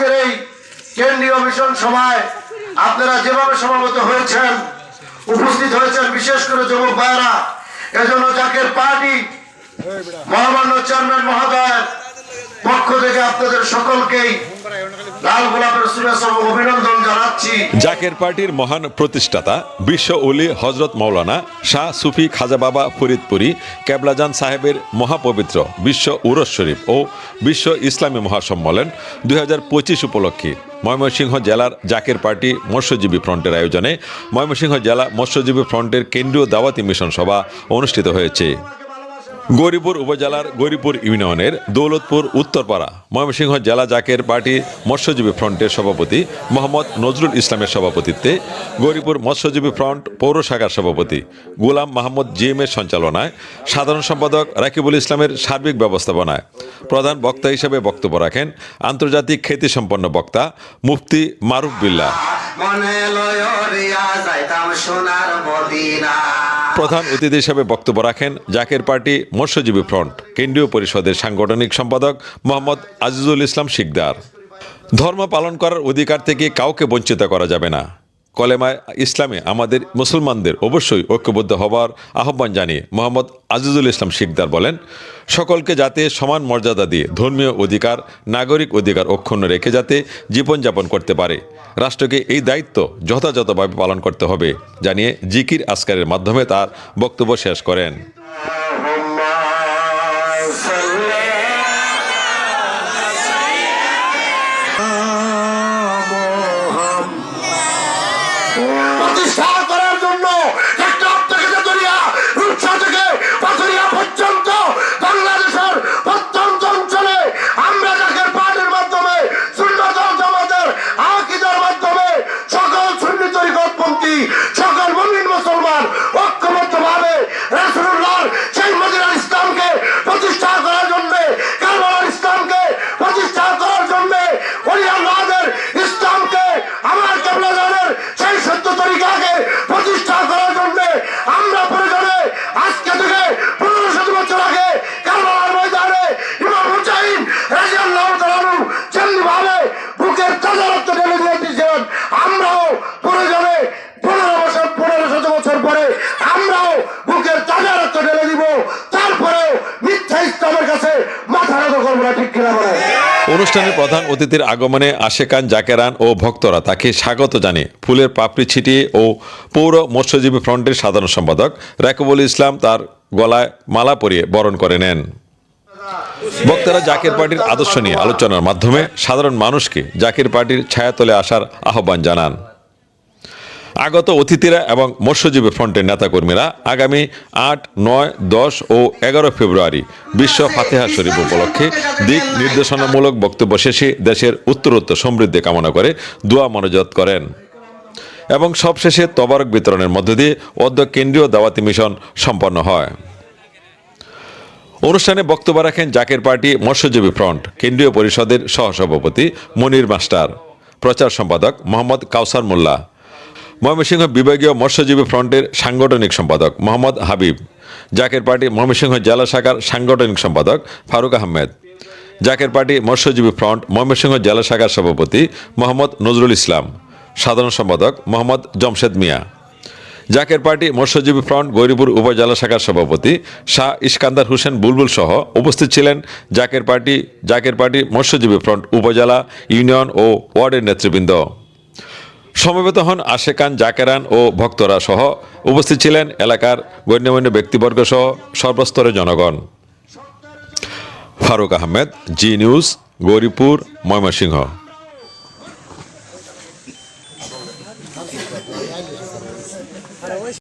আজকের এই কেন্দ্রীয় মিশন সভায় আপনারা যেভাবে সমাবেত হয়েছেন, উপস্থিত হয়েছেন, বিশেষ করে যুবক ভাইয়েরা, এজন্য জাকের পার্টি মহামান্য চেয়ারম্যান মহোদয়ের পক্ষ থেকে আপনাদের সকলকেই জাকের পার্টির মহান প্রতিষ্ঠাতা, বিশ্ব ওলি হজরত মৌলানা শাহ সুফি খাজা বাবা ফরিদপুরি কেবলাজান সাহেবের মহাপবিত্র বিশ্ব উরস শরীফ ও বিশ্ব ইসলামী মহাসম্মেলন দুই হাজার পঁচিশ উপলক্ষে ময়মনসিংহ জেলার জাকের পার্টি মৎস্যজীবী ফ্রন্টের আয়োজনে ময়মনসিংহ জেলা মৎস্যজীবী ফ্রন্টের কেন্দ্রীয় দাওয়াতি মিশন সভা অনুষ্ঠিত হয়েছে। গৌরীপুর উপজেলার গৌরীপুর ইউনিয়নের দৌলতপুর উত্তরপাড়া, ময়মনসিংহ জেলা জাকের পার্টি মৎস্যজীবী ফ্রন্টের সভাপতি মোহাম্মদ নজরুল ইসলামের সভাপতিত্বে গৌরীপুর মৎস্যজীবী ফ্রন্ট পৌর শাখার সভাপতি গোলাম মাহমুদ জিএমের সঞ্চালনায়, সাধারণ সম্পাদক রাকিবুল ইসলামের সার্বিক ব্যবস্থাপনায়। প্রধান বক্তা হিসেবে বক্তব্য রাখেন আন্তর্জাতিক খ্যাতিসম্পন্ন বক্তা মুফতি মারুফ বিল্লা মনে লয় রিয়া যাইতাম সোনার মদিনা। প্রধান অতিথি হিসেবে বক্তব্য রাখেন জাকের পার্টি মৎস্যজীবী ফ্রন্ট, কেন্দ্রীয় পরিষদের সাংগঠনিক সম্পাদক মোহাম্মদ আজিজুল ইসলাম শিকদার। ধর্ম পালন করার অধিকার থেকে কাউকে বঞ্চিত করা যাবে না। কলেমায় ইসলামে আমাদের মুসলমানদের অবশ্যই ঐক্যবদ্ধ হবার আহ্বান জানিয়ে মোহাম্মদ আজিজুল ইসলাম শিকদার বলেন, সকলকে যাতে সমান মর্যাদা দিয়ে ধর্মীয় অধিকার, নাগরিক অধিকার অক্ষুণ্ণ রেখে যাতে জীবনযাপন করতে পারে। রাষ্ট্রকে এই দায়িত্ব যথাযথভাবে পালন করতে হবে, জানিয়ে জিকির আসকারের মাধ্যমে তার বক্তব্য শেষ করেন। অনুষ্ঠানে প্রধান অতিথির আগমনে আশেকান জাকেরান ও ভক্তরা তাকে স্বাগত জানিয়ে ফুলের পাপড়ি ছিটিয়ে ও পৌর মৎস্যজীবী ফ্রন্টের সাধারণ সম্পাদক রাকিবুল ইসলাম তার গলায় মালা পরিয়ে বরণ করে নেন। বক্তারা জাকের পার্টির আদর্শ নিয়ে আলোচনার মাধ্যমে সাধারণ মানুষকে জাকের পার্টির ছায়াতলে আসার আহ্বান জানান। আগত অতিথিরা এবং মৎস্যজীবী ফ্রন্টের নেতাকর্মীরা আগামী আট, নয়, দশ ও এগারো ফেব্রুয়ারি বিশ্ব ফাতেহা শরীফ উপলক্ষে দিক নির্দেশনামূলক বক্তব্য শেষে দেশের উত্তরোত্তর সমৃদ্ধি কামনা করে দোয়া মনোজাত করেন। এবং সবশেষে তবারক বিতরণের মধ্য দিয়ে অদ্য কেন্দ্রীয় দাওয়াতি মিশন সম্পন্ন হয়। অনুষ্ঠানে বক্তব্য রাখেন জাকের পার্টি মৎস্যজীবী ফ্রন্ট, কেন্দ্রীয় পরিষদের সহসভাপতি মনির মাস্টার, প্রচার সম্পাদক মোহাম্মদ কাউসার মোল্লা ময়মনসিংহ বিভাগীয় মৎস্যজীবী ফ্রন্টের সাংগঠনিক সম্পাদক মোহাম্মদ হাবিব, জাকের পার্টি ময়মনসিংহ জেলা শাখার সাংগঠনিক সম্পাদক ফারুক আহমেদ, জাকের পার্টি মৎস্যজীবী ফ্রন্ট ময়মনসিংহ জেলা শাখার সভাপতি মোহাম্মদ নজরুল ইসলাম, সাধারণ সম্পাদক মোহাম্মদ জমশেদ মিয়া, জাকের পার্টি মৎস্যজীবী ফ্রন্ট গৌরীপুর উপজেলা শাখার সভাপতি শাহ ইস্কান্দার হোসেন বুলবুল সহ উপস্থিত ছিলেন জাকের পার্টি জাকের পার্টি মৎস্যজীবী ফ্রন্ট উপজেলা ইউনিয়ন ও ওয়ার্ডের নেতৃবৃন্দ। সমবেত হন আশেকান জাকেরান ও ভক্তরা সহ উপস্থিত ছিলেন এলাকার গণ্যমান্য ব্যক্তিবর্গ সহ সর্বস্তরের জনগণ। Faruk Ahmed, G News, Gauripur, Mymensingh.